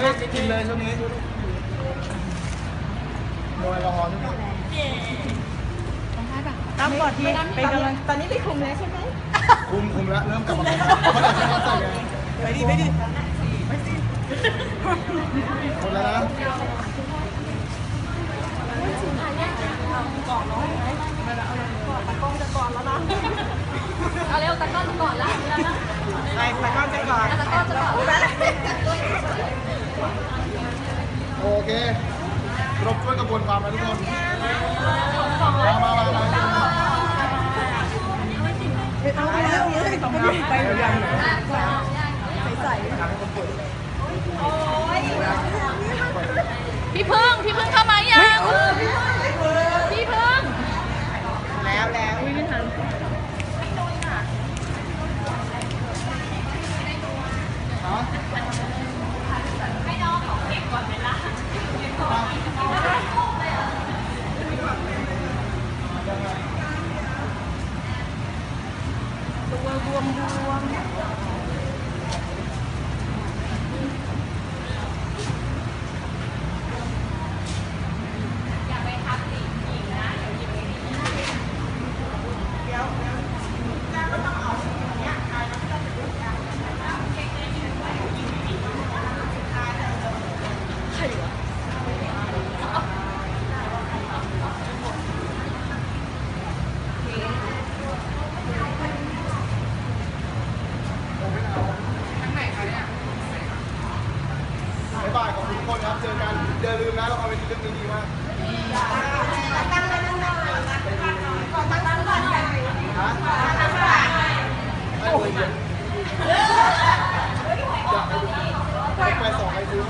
เลยกินเลยช่วงนี้มวยรอช่วงนี้ตามก่อนที่เป็นกำลังตอนนี้ไปคุมแล้วใช่ไหมคุมคุมแล้วเริ่มกลับมาคุมแล้วเพราะเดี๋ยวฉันจะใส่ไงไปดิไปดิหมดแล้วนะเอาเร็วตะก้อนก่อนละไปไปก้อนใจก่อนตะก้อนจะก่อน โอเคครบช่วยกระบวนความไหมทุกคนมามามามาเอาไปแล้วเลยต้องไปยังใส่พึ่งพี่พึ่งเข้ามายังพี่พึ่ง แล้วแล้ว ไม่ทัน ฮะ ตัวับเจอกันอย่าลืมนะละครเวทีเรื่องนี้ดีมากไปสองไปซื้อ